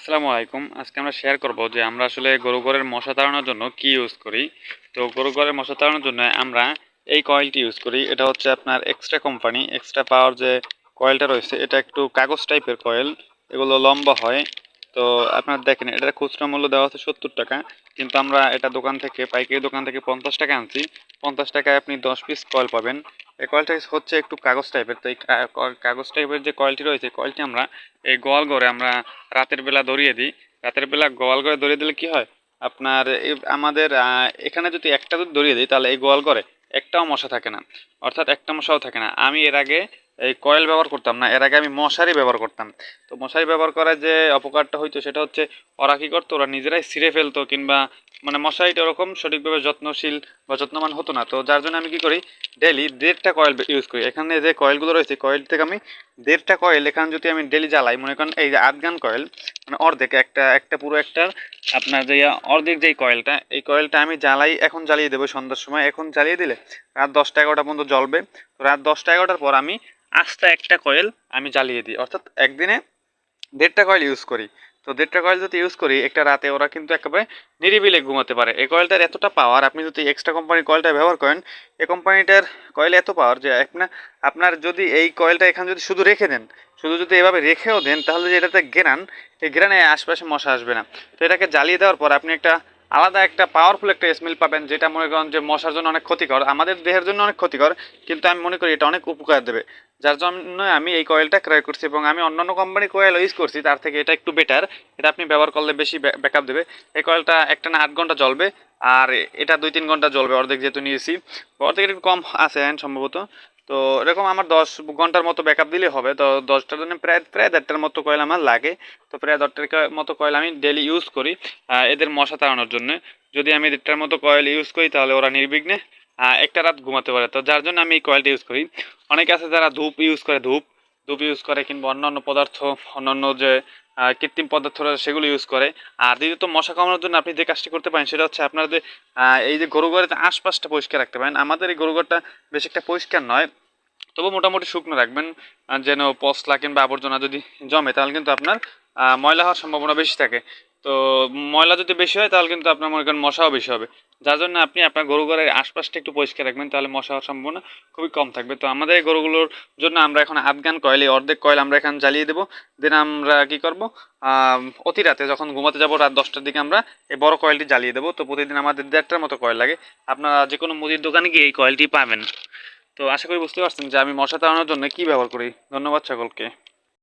আসসালামু আলাইকুম। আজকে আমরা শেয়ার করব যে আমরা আসলে গরু ঘরের মশা তাড়ানোর জন্য কি ইউজ করি। তো গরু ঘরের মশা তাড়ানোর জন্য আমরা এই কয়েলটি ইউজ করি। এটা হচ্ছে আপনার এক্সট্রা কোম্পানি এক্সট্রা পাওয়ার যে কয়েলটা রয়েছে, এটা একটু কাগজ টাইপের কয়েল এগুলো লম্বা হয়। তো আপনার দেখেন, এটার খুচরা মূল্য দেওয়া হচ্ছে সত্তর টাকা। কিন্তু আমরা এটা দোকান থেকে, পাইকারি দোকান থেকে পঞ্চাশ টাকা আনছি। পঞ্চাশ টাকায় আপনি দশ পিস কয়েল পাবেন। এই কয়েলটা হচ্ছে একটু কাগজ টাইপের তো এই কাগজ টাইপের যে কয়েলটি রয়েছে কয়েলটি আমরা এই গোয়াল ঘরে আমরা রাতের বেলা দড়িয়ে দিই। রাতের বেলা গোয়াল ঘরে দড়িয়ে দিলে কি হয়? আপনার আমাদের এখানে যদি একটা যদি দড়িয়ে দিই, তাহলে এই গোয়াল ঘরে একটাও মশা থাকে না। অর্থাৎ একটা মশাও থাকে না। আমি এর আগে এই কয়েল ব্যবহার করতাম না। এর আগে আমি মশারি ব্যবহার করতাম। তো মশারি ব্যবহার করার যে অপকারটা হইতো সেটা হচ্ছে ওরা কী করতো? ওরা নিজেরাই ছিঁড়ে ফেলতো কিংবা মানে মশারিটা ওরকম সঠিকভাবে যত্নশীল বা যত্নবান হতো না। তো যার জন্য আমি কি করি? ডেলি দেড়টা কয়েল ইউজ করি। এখানে যে কয়েলগুলো রয়েছে কয়েল থেকে আমি দেড়টা কয়েল এখানে যদি আমি ডেলি জ্বালাই, মনে করেন এই যে আধগান কয়েল মানে অর্ধেক, একটা একটা পুরো একটা আপনার যে অর্ধেক যেই কয়েলটা এই কয়েলটা আমি জ্বালাই, এখন জ্বালিয়ে দেবো সন্ধ্যার সময়। এখন জ্বালিয়ে দিলে রাত দশটা এগারোটা পর্যন্ত জ্বলবে। তো রাত দশটা এগারোটার পর আমি আস্তে একটা কয়েল আমি জ্বালিয়ে দিই। অর্থাৎ একদিনে দেড়টা কয়েল ইউজ করি। তো দেড়টা কয়েল যদি ইউজ করি, একটা রাতে ওরা কিন্তু একেবারে নিরিবিলে ঘুমাতে পারে। এই কয়েলটার এতটা পাওয়ার আপনি যদি এক্সট্রা কোম্পানির কয়েলটা ব্যবহার করেন, এই কোম্পানিটার কয়েল এত পাওয়ার যে আপনার আপনার যদি এই কয়েলটা এখানে যদি শুধু রেখে দেন, শুধু যদি এভাবে রেখেও দেন, তাহলে যে এটাতে গ্রান এই গ্রানে আশপাশে মশা আসবে না। তো এটাকে জ্বালিয়ে দেওয়ার পর আপনি একটা আলাদা একটা পাওয়ারফুল একটা স্মেল পাবেন, যেটা মনে করেন যে মশার জন্য অনেক ক্ষতিকর, আমাদের দেহের জন্য অনেক ক্ষতিকর, কিন্তু আমি মনে করি এটা অনেক উপকার দেবে। যার জন্য আমি এই কয়েলটা ক্রয় করছি এবং আমি অন্যান্য কোম্পানির কয়েল ইউজ করছি, তার থেকে এটা একটু বেটার এটা আপনি ব্যবহার করলে বেশি ব্যাকআপ দেবে। এই কয়েলটা একটা না আট ঘণ্টা জ্বলবে, আর এটা দুই তিন ঘণ্টা জ্বলবে অর্ধেক যেহেতু নিয়েছি। অর্ধেক একটু কম আছে সম্ভবত। তো এরকম আমার দশ ঘণ্টার মতো ব্যাকআপ দিলেই হবে। তো দশটার জন্য প্রায় প্রায় দেড়টার মতো কয়েল আমার লাগে। তো প্রায় দশটার মতো কয়েল আমি ডেলি ইউজ করি এদের মশা তাড়ানোর জন্য। যদি আমি দেড়টার মতো কয়েল ইউজ করি, তাহলে ওরা নির্বিঘ্নে একটা রাত ঘুমাতে পারে। তো যার জন্য আমি এই কয়েলটা ইউজ করি। অনেকে আছে যারা ধূপ ইউজ করে, ধূপ। ধূপ ইউজ করে কিংবা অন্যান্য পদার্থ, অন্যান্য যে কৃত্রিম পদার্থ রয়েছে, সেগুলো ইউজ করে। আর দ্বিতীয়ত মশা কামানোর জন্য আপনি যে কাজটি করতে পারেন, সেটা হচ্ছে আপনার যে এই যে গরু ঘরের আশপাশটা পরিষ্কার রাখতে পারেন। আমাদের এই গরু ঘরটা বেশি একটা পরিষ্কার নয়। তবু মোটামুটি শুকনো রাখবেন। যেন পশলা কিংবা আবর্জনা যদি জমে, তাহলে কিন্তু আপনার ময়লা হওয়ার সম্ভাবনা বেশি থাকে। তো ময়লা যদি বেশি হয়, তাহলে কিন্তু আপনার মনে করেন মশাও বেশি হবে। যার জন্য আপনি আপনার গরু ঘরের আশপাশটা একটু পরিষ্কার রাখবেন, তাহলে মশা হওয়ার সম্ভাবনা খুবই কম থাকবে। তো আমাদের এই গরুগুলোর জন্য আমরা এখন আফগান কয়েল, এই অর্ধেক কয়েল আমরা এখানে জ্বালিয়ে দেবো। দেন আমরা কি করব? অতি রাতে যখন ঘুমাতে যাব, রাত দশটার দিকে আমরা এই বড় কয়েলটি জ্বালিয়ে দেবো। তো প্রতিদিন আমাদের দেড়টার মতো কয়েল লাগে। আপনারা যে কোনো মুদির দোকানে গিয়ে এই কয়েলটি পাবেন। তো আশা করি বুঝতে পারছেন যে আমি মশা তাড়ানোর জন্য কী ব্যবহার করি। ধন্যবাদ সকলকে।